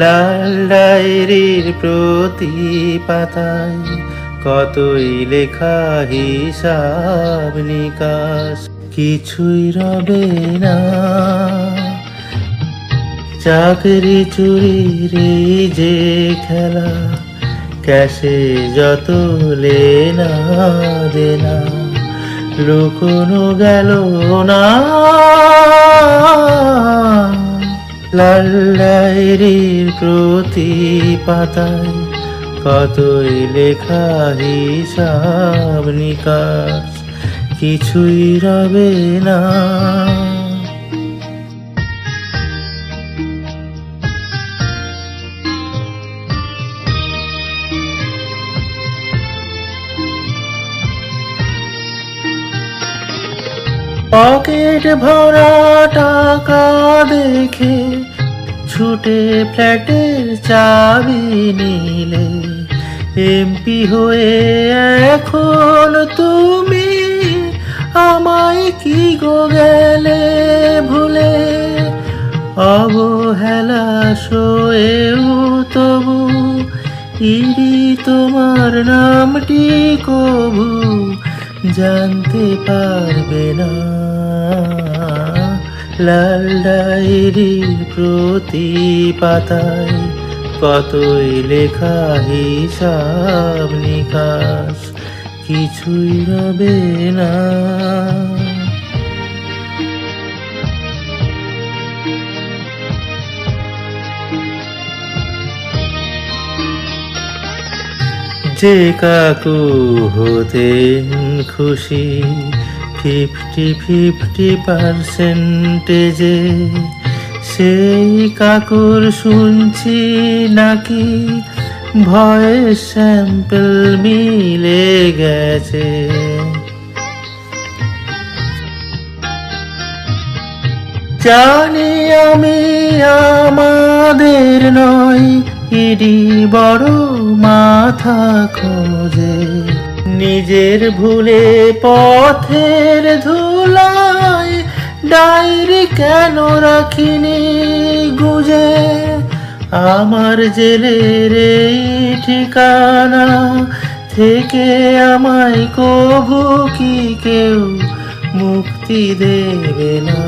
লাল ডায়েরির প্রতি পাতায় কতই লেখা হিসাব নিকাশ, কিছুই রবে না। চাকরি চুরির যে খেলা, ক্যাশে যত লেনা দেনা, লুকোনো গেল না। লাল ডায়েরির প্রতি পাতায় কতই লেখা হিসাব নিকাশ, কিছুই রবে না। পকেট ভরা টাকা দেখে ছুটে ফ্ল্যাটের চাবি নিলে এমপি হয়ে এখন তুমি আমায় কি গো গেলে ভুলে? অবহেলা শোয়েও তবু ইরি তোমার নামটি কবু জানতে পারবে না। লাল ডায়েরি প্রতি পাতায় কতই লেখা হিসাব নিকাশ, কিছুই রবে না। যে কাকু হতেন খুশি ফিফটি ফিফটি পার্সেন্টেজে সেই কাকুর শুনছি নাকি ভয়েস স্যাম্পল মিলে গেছে। জানি আমি আমাদের নয়, ইডি বড় মাথা খোঁজে। নিজের ভুলে পথের ধুলায় ডায়েরি কেন রাখিনি গুজে? আমার জেলের এই ঠিকানা থেকে আমায় কবু কি কেউ মুক্তি দেবে না?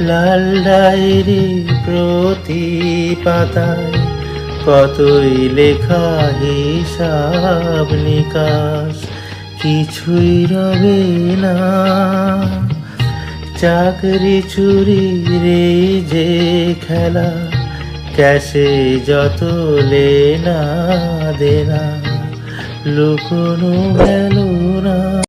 লাল ডায়েরি প্রতি পাতায় কতই লেখা হিসাব নিকাশ। কিছুই রবে না। চাকরি চুরি রে যে খেলা, ক্যাশে যত লেনা দেনা লুকোনো গেল না।